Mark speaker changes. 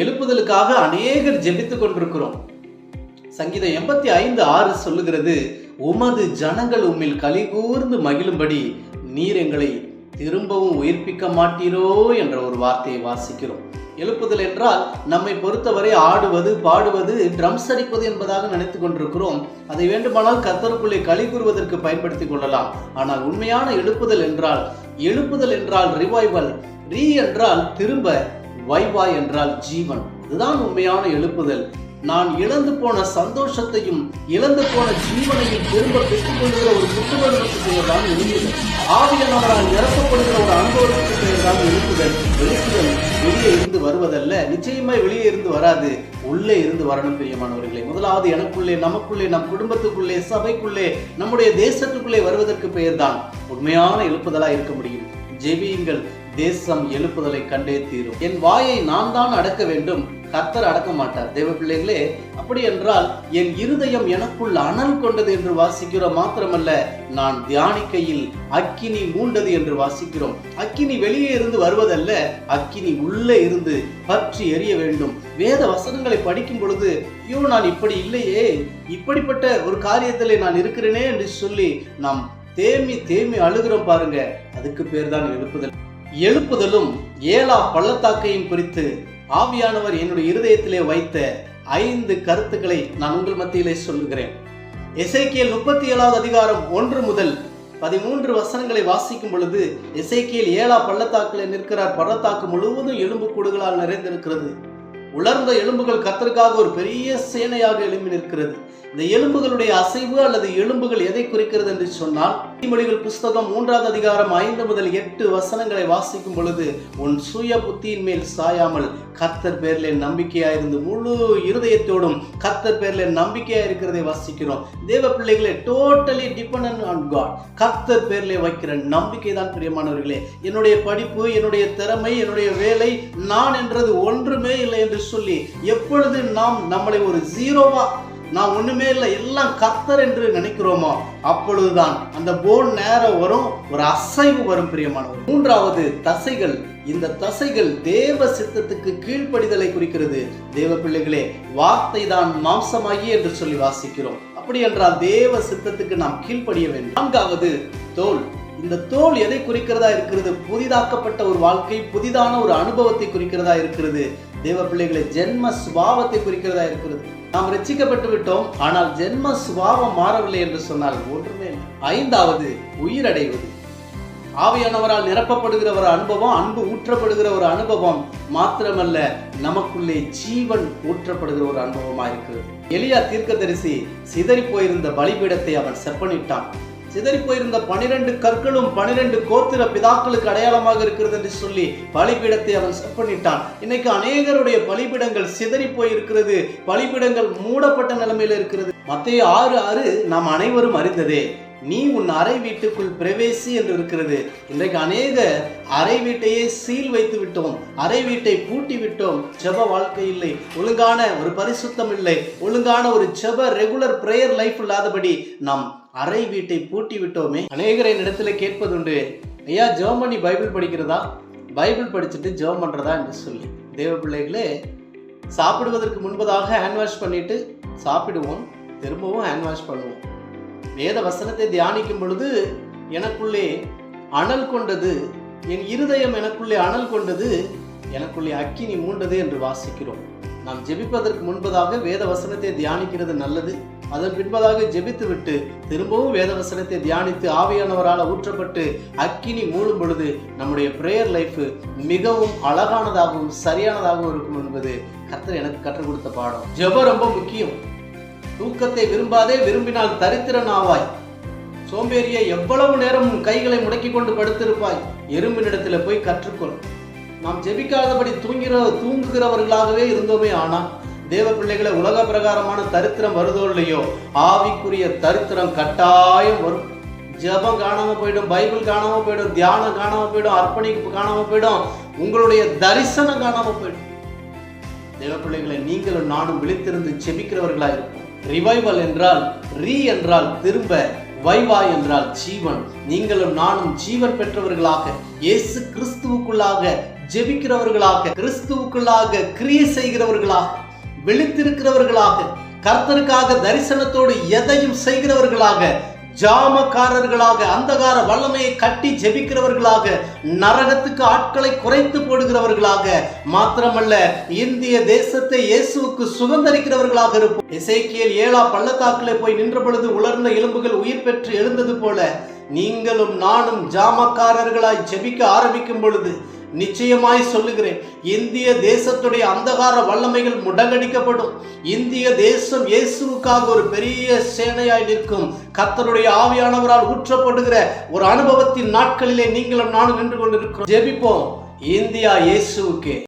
Speaker 1: எழுப்புதலுக்காக அநேகர் ஜெபித்துக் கொண்டிருக்கிறோம். சங்கீதம் எண்பத்தி ஐந்து ஆறு சொல்லுகிறது உமது ஜனங்கள் உம்மில் கலிகூர்ந்து மகிழும்படி நீர் எங்களை திரும்பவும் உயிர்ப்பிக்க மாட்டீரோ என்ற ஒரு வார்த்தையை வாசிக்கிறோம். எழுப்புதல் என்றால் நம்மை பொறுத்தவரை ஆடுவது பாடுவது ட்ரம்ஸ் அடிப்பது என்பதாக நினைத்துக் கொண்டிருக்கிறோம். அதை வேண்டுமானால் கத்தருக்குள்ளே களி கூறுவதற்கு பயன்படுத்திக் கொள்ளலாம். ஆனால் உண்மையான எழுப்புதல் என்றால் எழுப்புதல் என்றால் ரிவைவல் ரீ என்றால் திரும்ப வைவா என்றால் ஜீவன். இதுதான் உண்மையான எழுப்புதல். நான் இழந்து போன சந்தோஷத்தையும் இழந்து போன ஜீவனையும் திரும்ப பெற்றுக் கொள்கிற ஒரு புத்துணர்வுக்கு பெயர்தான் எழுப்புதல் ஆவியானவரால் நிரப்பப்படுகிற ஒரு அனுபவத்துக்கு பெயர்தான் எழுப்புதல். எழுப்புதல் வெளியே இருந்து வருவதல்ல நிச்சயமாய் வெளியே இருந்து வராது. உள்ளே இருந்து வரணும் பிரியமானவர்களே. முதலாவது எனக்குள்ளே நமக்குள்ளே நம் குடும்பத்துக்குள்ளே சபைக்குள்ளே நம்முடைய தேசத்துக்குள்ளே வருவதற்கு பெயர்தான். உண்மையான எழுப்புதலா இருக்க முடியும். ஜெபியுங்கள். தேசம் எழுப்புதலை கண்டே தீரும். என் வாயை நான் தான் அடக்க வேண்டும். கர்த்தர் அடக்க மாட்டார். தெய்வ பிள்ளைகளே அப்படி என்றால் என் இருதயம் எனக்குள் அனல் கொண்டது என்று வாசிக்கிறோம் மாத்திரமல்ல நான் தியானிக்கையில் அக்கினி மூண்டது என்று வாசிக்கிறோம். அக்கினி வெளியே இருந்து வருவதல்ல அக்கினி உள்ளே இருந்து பற்றி எரிய வேண்டும். வேத வசனங்களை படிக்கும் பொழுது ஐயோ நான் இப்படி இல்லையே இப்படிப்பட்ட ஒரு காரியத்திலே நான் இருக்கிறேனே என்று சொல்லி நாம் தேமி தேமி அழுகிறோம் பாருங்க. அதுக்கு பேர் தான் எழுப்புதல். எழுப்புதலும் ஏலா பள்ளத்தாக்கையும் குறித்து ஆவியானவர் என்னுடைய இருதயத்திலே வைத்த ஐந்து கருத்துக்களை நான் உங்கள் மத்தியிலே சொல்லுகிறேன். எசைக்கியல் முப்பத்தி ஏழாவது அதிகாரம் ஒன்று முதல் பதிமூன்று வசனங்களை வாசிக்கும் பொழுது இசைக்கியல் ஏழா பள்ளத்தாக்கில் நிற்கிறார். பள்ளத்தாக்கு முழுவதும் எலும்பு கூடுகளால் நிறைந்திருக்கிறது. உலர்ந்த எலும்புகள் கத்தருக்காக ஒரு பெரிய சேனையாக எழும்பி நிற்கிறது. இந்த எலும்புகளுடைய அசைவு அல்லது எலும்புகள் எதை குறிக்கிறது என்று சொன்னால் நீதிமொழிகள் புஸ்தகம் மூன்றாவது அதிகாரம் ஐந்து முதல் எட்டு வசனங்களை வாசிக்கும் பொழுது உன் சுய புத்தியின் மேல் சாயாமல் கர்த்தர் பேர்ல நம்பிக்கையாயிருந்து முழு இருதயத்தோடும் கர்த்தர் பேர்ல நம்பிக்கையா இருக்கிறதை வாசிக்கிறோம். தேவ பிள்ளைகளை டோட்டலி டிபெண்ட் ஆன் காட் கர்த்தர் பேர்ல வைக்கிற நம்பிக்கை தான் பிரியமானவர்களே. என்னுடைய படிப்பு என்னுடைய திறமை என்னுடைய வேலை நான் என்றது ஒன்றுமே இல்லை என்று சொல்லி எப்பொழுது நாம் நம்மளை ஒரு ஜீரோவா நான் ஒண்ணுமே இல்லை எல்லாம் கத்தர் என்று நினைக்கிறோமோ? அப்பொழுதுதான் அந்த போன் நேரம் வரும் ஒரு அசைவு வரும் பிரியமானவர். மூன்றாவது தசைகள் இந்த தசைகள் தேவ சித்தத்துக்கு கீழ்ப்படிதலை குறிக்கிறது. தேவ பிள்ளைகளே வார்த்தை தான் மாம்சமாகி என்று சொல்லி வாசிக்கிறோம். அப்படி என்றால் தேவ சித்தத்துக்கு நாம் கீழ்ப்படிய வேண்டும். நான்காவது தோல். இந்த தோல் எதை குறிக்கிறதா இருக்கிறது? புதிதாக்கப்பட்ட ஒரு வாழ்க்கை புதிதான ஒரு அனுபவத்தை குறிக்கிறதா இருக்கிறது? தேவ பிள்ளைகளை ஜென்ம சுபாவத்தை குறிக்கிறதா இருக்கிறது. நாம் ரச்சிக்கப்பட்டு விட்டோம் ஆனால் ஜென்ம சுபாவம் மாறவில்லை என்று சொன்னால் ஒன்றுமே ஐந்தாவது உயிரடைவது. ஆவியானவரால் நிரப்பப்படுகிற ஒரு அனுபவம் அன்பு ஊற்றப்படுகிற ஒரு அனுபவம் மாத்திரமல்ல நமக்குள்ளே ஜீவன் ஊற்றப்படுகிற ஒரு அனுபவமா இருக்கு எளியா தீர்க்கதரிசி சிதறி போயிருந்த பலிபீடத்தை அவன் செப்பனிட்டான். சிதறி போயிருந்த பனிரெண்டு கற்களும் பனிரெண்டு கோத்திர பிதாக்களுக்கு அடையாளமாக இருக்கிறது என்று சொல்லி பலிபீடத்தை அவன் செப்பனிட்டான் இன்னைக்கு அநேகருடைய பலிபீடங்கள் சிதறி போயிருக்கிறது. பலிபீடங்கள் மூடப்பட்ட நிலைமையில இருக்கிறது. மத்திய ஆறு ஆறு நாம் அனைவரும் அறிந்ததே. நீ உன் அறை வீட்டுக்குள் பிரவேசி என்று இருக்கிறது இன்றைக்கு அநேக அறை வீட்டையே சீல் வைத்து விட்டோம். அறை வீட்டை பூட்டி விட்டோம். ஜெப வாழ்க்கை இல்லை. ஒழுங்கான ஒரு பரிசுத்தம் இல்லை. ஒழுங்கான ஒரு ஜெப ரெகுலர் பிரேயர் லைஃப் இல்லாதபடி நாம் அறை வீட்டை பூட்டி விட்டோமே. அநேகரை இடத்துல கேட்பதுண்டு ஐயா ஜெபம் பண்ணி பைபிள் படிக்கிறதா? பைபிள் படிச்சுட்டு ஜெபம் பண்றதா என்று சொல்லி. தேவ பிள்ளைகளே சாப்பிடுவதற்கு முன்பதாக ஹேண்ட் வாஷ் பண்ணிட்டு சாப்பிடுவோம். திரும்பவும் ஹேண்ட் வாஷ் பண்ணுவோம். வேத வசனத்தை தியானிக்கும் பொழுது எனக்குள்ளே அனல் கொண்டது என் இருதயம் எனக்குள்ளே அனல் கொண்டது எனக்குள்ளே அக்கினி மூண்டது என்று வாசிக்கிறோம். நாம் ஜெபிப்பதற்கு முன்பதாக வேத வசனத்தை தியானிக்கிறது நல்லது. அதன் பின்பதாக ஜெபித்து விட்டு திரும்பவும் வேத வசனத்தை தியானித்து ஆவியானவரால் ஊற்றப்பட்டு அக்கினி மூடும் பொழுது நம்முடைய பிரேயர் லைஃப் மிகவும் அழகானதாகவும் சரியானதாகவும் இருக்கும் என்பது கர்த்தர் எனக்கு கற்றுக் கொடுத்த பாடம். ஜெபம் ரொம்ப முக்கியம். தூக்கத்தை விரும்பாதே விரும்பினால் தரித்திரன் ஆவாய். சோம்பேறியை எவ்வளவு நேரம் கைகளை முடக்கி கொண்டு படுத்திருப்பாய்? எறும்பினிடத்தில் போய் கற்றுக்கொள். நாம் ஜெபிக்காதபடி தூங்குகிற தூங்குகிறவர்களாகவே இருந்தோமே ஆனால் தேவ பிள்ளைகளை உலக பிரகாரமான தரித்திரம் வருதோ இல்லையோ? ஆவிக்குரிய தரித்திரம் கட்டாயம் வரும். ஜெபம் காணாம போயிடும் பைபிள் காணாம போயிடும் தியானம் காணாம போயிடும் அர்ப்பணிப்பு காணாம போயிடும் உங்களுடைய தரிசனம் காணாம போயிடும். தேவ பிள்ளைகளை நீங்களும் நானும் விழித்திருந்து செபிக்கிறவர்களாக இருப்போம். ரிவைவல் என்றால் ரீ என்றால் திரும்ப வைவா என்றால் ஜீவன். நீங்களும் நானும் ஜீவன் பெற்றவர்களாக இயேசு கிறிஸ்துவுக்குள்ளாக ஜெபிக்கிறவர்களாக கிறிஸ்துவுக்குள்ளாக கிரியை செய்கிறவர்களாக விழித்திருக்கிறவர்களாக கர்த்தருக்காக தரிசனத்தோடு எதையும் செய்கிறவர்களாக ஜாமக்காரர்களாக அந்தகார வல்லமையை கட்டி ஜெபிக்கிறவர்களாக நரகத்துக்கு ஆட்களை குறைத்து போடுகிறவர்களாக மாத்திரமல்ல இந்திய தேசத்தை இயேசுவுக்கு சுதந்திரிக்கிறவர்களாக இருப்போம். இசைக்கியல் ஏழா பள்ளத்தாக்கிலே போய் நின்ற பொழுது உலர்ந்த எலும்புகள் உயிர் பெற்று எழுந்தது போல நீங்களும் நானும் ஜாமக்காரர்களாய் ஜெபிக்க ஆரம்பிக்கும் பொழுது நிச்சயமாய் சொல்லுகிறேன் இந்திய தேசத்துடைய அந்தகார வல்லமைகள் முடங்கடிக்கப்படும். இந்திய தேசம் இயேசுவுக்காக ஒரு பெரிய சேனையாய் நிற்கும். கத்தருடைய ஆவியானவரால் ஊற்றப்படுகிற ஒரு அனுபவத்தின் நாட்களிலே நீங்களும் நானும் நின்று கொண்டிருக்கிறோம். ஜெபிப்போம். இந்தியா இயேசுவுக்கே.